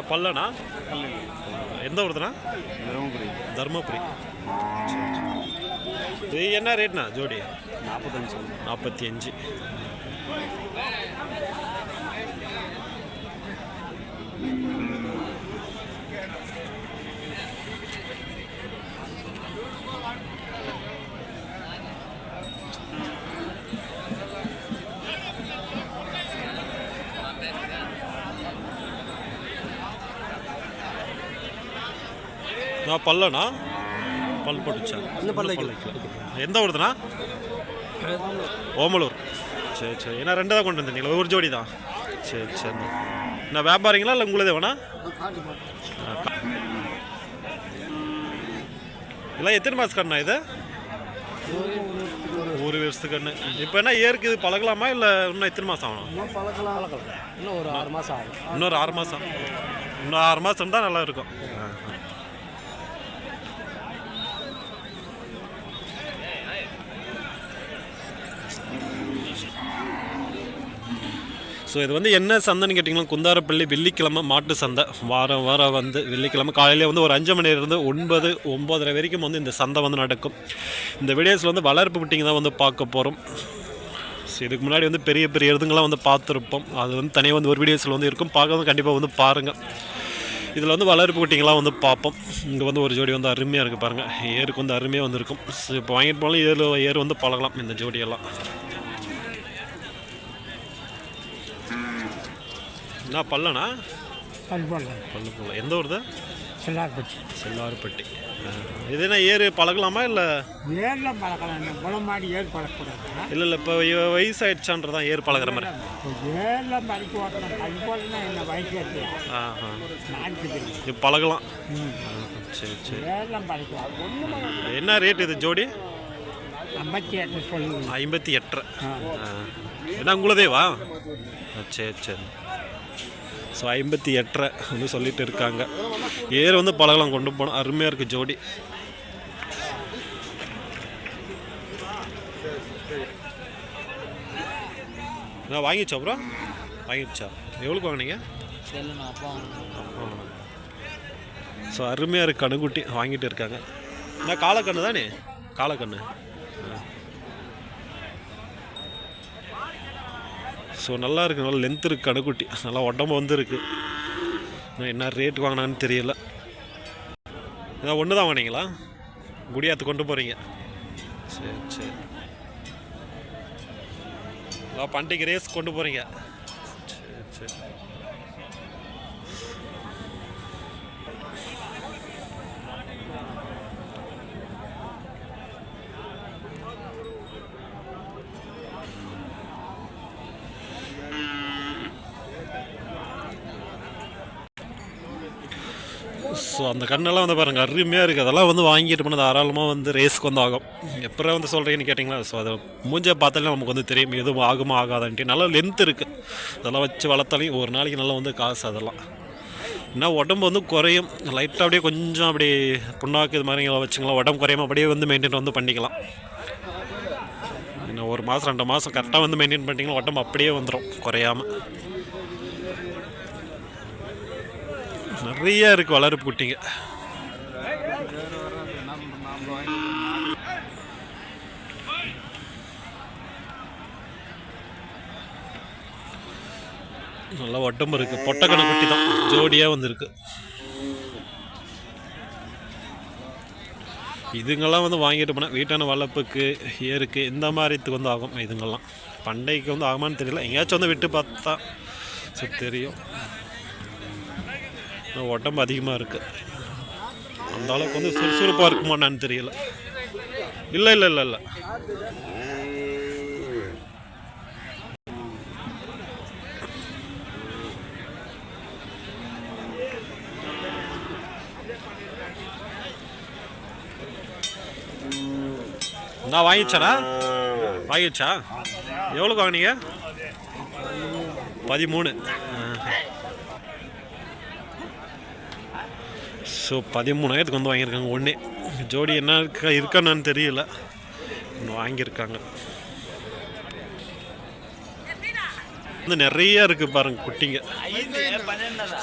பல்லனா? எந்த ஊருதுண்ணா? தருமபுரி. தர்மபுரி. இது என்ன ரேட்ண்ணா ஜோடி? நாற்பத்தஞ்சு. நாற்பத்தி அஞ்சு. பல் இன்னும் வைக்கல. எந்த ஊருதுண்ணா? ஓமலூர். சரி சரி. ஏன்னா ரெண்டு தான் கொண்டு வந்தீங்களா ஒரு ஜோடி தான். சரி சரி. நான் வியாபாரிங்களா இல்லை உங்களதே வேணா இல்லை எத்தனை மாதம் கண்ணா இது? ஒரு வருஷத்துக்கு கண்ணு. இப்போ என்ன ஏருக்கு இது பழகலாமா இல்லை இன்னும் எத்தனை மாதம் ஆகணும்? இன்னும் ஒரு ஆறு மாதம் ஆகும். இன்னொரு ஆறு மாதம் இன்னும் ஆறு மாதம் தான் நல்லா இருக்கும். ஸோ இது வந்து என்ன சந்தைன்னு கேட்டிங்கன்னா குந்தாரப்பள்ளி வெள்ளிக்கிழமை மாட்டு சந்தை. வாரம் வாரம் வந்து வெள்ளிக்கிழமை. காலையிலே வந்து ஒரு அஞ்சு மணிலேருந்து ஒன்பது ஒம்பதரை வரைக்கும் வந்து இந்த சந்தை வந்து நடக்கும். இந்த வீடியோஸில் வந்து வளர்ப்பு விட்டிங்க தான் வந்து பார்க்க போகிறோம் ஸோ இதுக்கு முன்னாடி வந்து பெரிய பெரிய இதுங்களாம் வந்து பார்த்துருப்போம். அது வந்து தனியாக வந்து ஒரு வீடியோஸில் வந்து இருக்கும். பார்க்கறது கண்டிப்பாக வந்து பாருங்கள் இதில் வந்து வளர்ப்பு குட்டிங்களாம் வந்து பார்ப்போம். இங்கே வந்து ஒரு ஜோடி வந்து அருமையாக இருக்குது பாருங்கள் ஏருக்கு வந்து அருமையாக வந்து இருக்கும் ஸோ இப்போ வாங்கிட்டு போனாலும் ஏழு ஏர் வந்து பழகலாம் இந்த ஜோடியெல்லாம். என்ன பல்லனா? கல்பொல்லம் பல்லு பல்ல எந்த ஊர் தான் சில்லார்பட்டி. செல்லாறுப்பட்டி ஆ. இது என்ன ஏர் பழகலாமா இல்லை? ஏரில் பழக்கலாம் இந்த குளமாடி ஏர் பழக்கூடாது இல்லை இல்லை இப்போ வயசாயிடுச்சான்றதான் ஏர் பழகுற மாதிரி. ஏரில் மடிக்கு ஓட்டணும். கல்பொல்லாம் என்ன வயசு இருக்கு ஆ ஆ நான்கு இது பழகலாம். சரி சரி. ஏரில் ஒன்றும் என்ன ரேட் இது ஜோடி? ஐம்பத்தி எட்டு சொல்லுங்க. ஐம்பத்தி எட்டரை. என்ன உங்களதேவா? சரி சரி. ஸோ ஐம்பத்தி எட்டரை வந்து சொல்லிட்டு இருக்காங்க. ஏர் வந்து பழகலாம் கொண்டு போனோம். அருமையாக இருக்குது ஜோடி. நான் வாங்கிச்சா அப்புறம் வாங்கிடுச்சா? எவ்வளோக்கு வாங்கினீங்க? ஸோ அருமையாக இருக்குது கணுக்குட்டி வாங்கிட்டு இருக்காங்க. நான் காலக்கண்ணு தானே? காலக்கண்ணு. ஸோ நல்லா இருக்குது நல்லா லென்த் இருக்குது கணுக்குட்டி நல்லா உடம்பு வந்து இருக்கு என்ன ரேட் வாங்கினான்னு தெரியல. ஏதாவது ஒன்று தான் வாங்கினீங்களா? குடியாத்து கொண்டு போகிறீங்க சரி சரி. பண்டிகை ரேஸ் கொண்டு போகிறீங்க சரி சரி. ஸோ அந்த கண்ணெல்லாம் வந்து பாருங்கள் அருமையாக இருக்குது அதெல்லாம் வந்து வாங்கிட்டு போனால் தாராளமாக வந்து ரேஸ்க்கு வந்து ஆகும் எப்போ வந்து சொல்கிறீங்கன்னு கேட்டிங்களா? ஸோ அதை மூஞ்சை பார்த்தாலே நமக்கு வந்து தெரியும். எதுவும் ஆகுமா ஆகாதான்ட்டு. நல்லா லென்த் இருக்குது அதெல்லாம் வச்சு வளர்த்தாலையும் ஒரு நாளைக்கு நல்லா வந்து காசு அதெல்லாம். என்ன உடம்பு வந்து குறையும். லைட்டாக அப்படியே கொஞ்சம் அப்படியே புண்ணாக்கு இது மாதிரி வச்சுங்களா உடம்பு குறையாம அப்படியே வந்து மெயின்டைன் வந்து பண்ணிக்கலாம். இன்னும் ஒரு மாதம் ரெண்டு மாதம் கரெக்டாக வந்து மெயின்டைன் பண்ணிட்டீங்கன்னா உடம்பு அப்படியே வந்துடும் குறையாமல் நிறைய இருக்குது வளர்ப்பு குட்டிங்க. நல்லா உடம்பு இருக்குது பொட்டக்கணை குட்டி தான். ஜோடியாக வந்திருக்கு. இதுங்கெல்லாம் வந்து வாங்கிட்டு போனால் வீட்டான வளர்ப்புக்கு ஏருக்கு இந்த மாதிரித்துக்கு வந்து ஆகும். இதுங்கெல்லாம். பண்டைக்கு வந்து ஆகுமான்னு தெரியல. எங்கேயாச்சும் வந்து விட்டு பார்த்தா சரி தெரியும். உடம்பு அதிகமாக இருக்குது அந்த அளவுக்கு வந்து சுறுசுறுப்பாக இருக்குமான்னு தெரியல. இல்லை இல்லை இல்லை இல்லை. நான் வாங்கிச்சேனா? வாங்கிச்சா? எவ்வளோக்கு வாங்கினீங்க? பதிமூணு. ஸோ பதிமூணாயிரத்துக்கு வந்து வாங்கியிருக்காங்க. ஒன்றே ஜோடி என்ன இருக்கா இருக்கான்னு தெரியல. ஒன்று வாங்கியிருக்காங்க. வந்து நிறைய இருக்குது பாருங்கள் குட்டிங்க.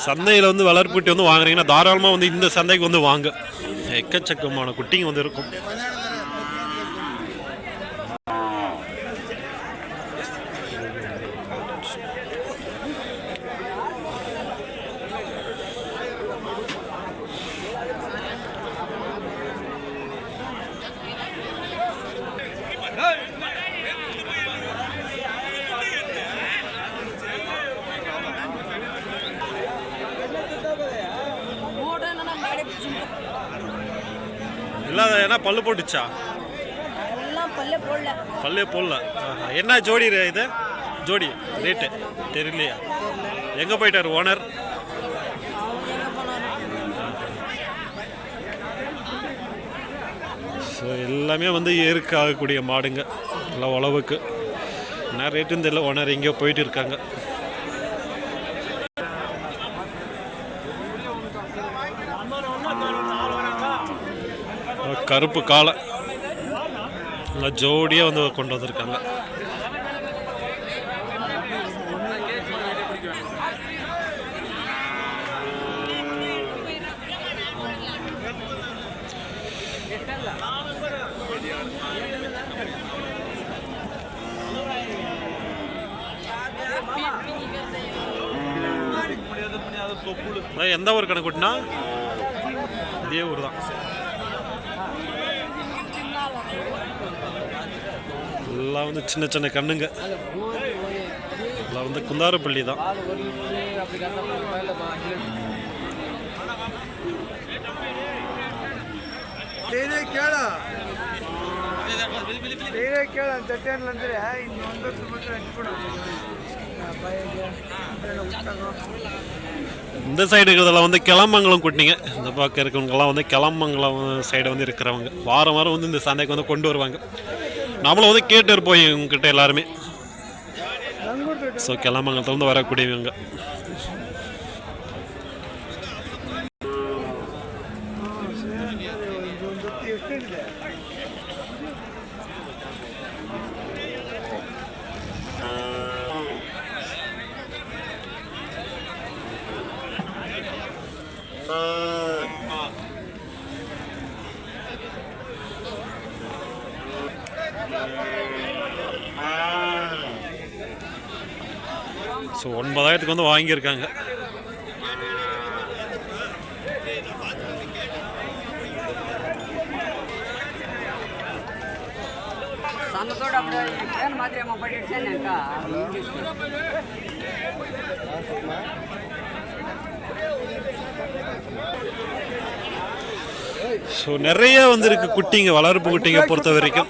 சந்தையில் வந்து வளர்ப்புட்டி வந்து வாங்குறீங்கன்னா தாராளமாக வந்து இந்த சந்தைக்கு வந்து வாங்க. எக்கச்சக்கமான குட்டிங்க வந்து இருக்கும். ஏன்னா பல்லு போட்டுச்சா? பல்ல போடல. என்ன ஜோடி இது- ஜோடி ரேட்டு. தெரியலையா? எங்கே போயிட்டார் ஓனர்? ஸோ எல்லாமே வந்து ஏருக்கு ஆகக்கூடிய மாடுங்க. எல்லாம் உழவுக்கு. என்ன ரேட்டுன்னு தெரியல ஓனர் எங்கேயோ போயிட்டு இருக்காங்க. கருப்பு காலை நல்லா ஜோடியாக வந்து கொண்டு வந்திருக்காங்க. எந்த ஊர் கணக்குட்டினா இதே ஊர் தான் இதெல்லாம் வந்து சின்ன சின்ன கண்ணுங்க. இதெல்லாம் வந்து குந்தாரப்பள்ளி தான். இந்த சைடு இருக்கிறதெல்லாம் வந்து கிளம்பங்களும் கூட்டிங்க இந்த பக்கம் இருக்கிறவங்கெல்லாம் வந்து கிளம்பங்களும் சைடு வந்து இருக்கிறவங்க. வாரம் வாரம் வந்து இந்த சந்தைக்கு வந்து கொண்டு வருவாங்க. நம்மளும் வந்து கேட்டு இருப்போம் இவங்ககிட்ட எல்லாருமே. ஸோ கிளம்பங்கலத்துல வரக்கூடியவங்க. ஸோ ஒன்பதாயிரத்துக்கு வந்து வாங்கியிருக்காங்க. ஸோ நிறைய வந்திருக்கு குட்டிங்க வளர்ப்பு குட்டிங்க பொறுத்த வரைக்கும்.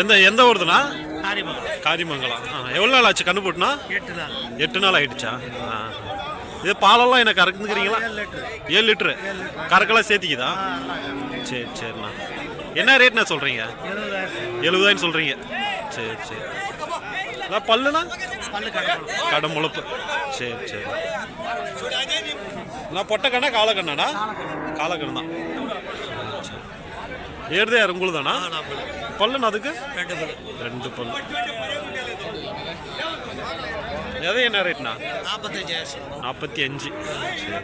எந்த எந்த ஊருதுண்ணா? காரிமங்கலம். காரிமங்கலம். எவ்வளோ நாள் ஆச்சு கண்ணு போட்டுனா? எட்டு நாள். எட்டு நாள் ஆகிடுச்சா ஆ. இது பாலெல்லாம் எனக்கு கறக்குங்கிறீங்களா ஏழு லிட்டரு. கறக்கெல்லாம் சேர்த்திக்குதா? சரி சரிண்ணா. என்ன ரேட்ண்ணா சொல்கிறீங்க எழுபதாயிரம். சொல்கிறீங்க சரி சரி. நான் பல்லுனா கடை முழுப்பு. சரி சரி. நான் பொட்டக்கண்ணா காலக்கண்ணாடா காலக்கண்ணா. ஏறுதே யார் உங்களுக்கு தானா பல்லுண்ணா அதுக்கு? ரெண்டு பல்லு. எது என்ன ரேட்ண்ணா? நாற்பத்தஞ்சு நாற்பத்தி அஞ்சு சரி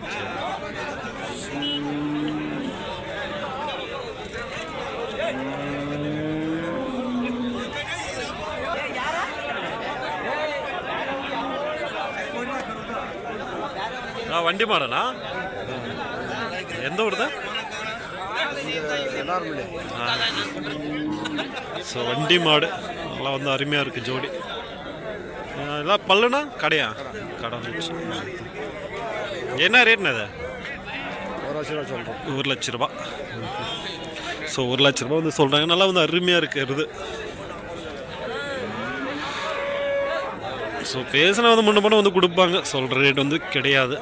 வண்டி மாடனா எந்த ஊர் தான் ஸோ வண்டி மாடு. நல்லா வந்து அருமையாக இருக்குது ஜோடி. எல்லாம் பல்லுனா கடையா? கடை வந்துச்சு. என்ன ரேட்னு அது ஒரு லட்ச ரூபா சொல்கிறோம் ஒரு லட்ச ரூபா. ஸோ ஒரு லட்ச ரூபா வந்து சொல்கிறாங்க நல்லா வந்து அருமையாக இருக்கிறது ஸோ பேசினா வந்து முன்ன பண்ண வந்து கொடுப்பாங்க. சொல்கிற ரேட் வந்து கிடையாது.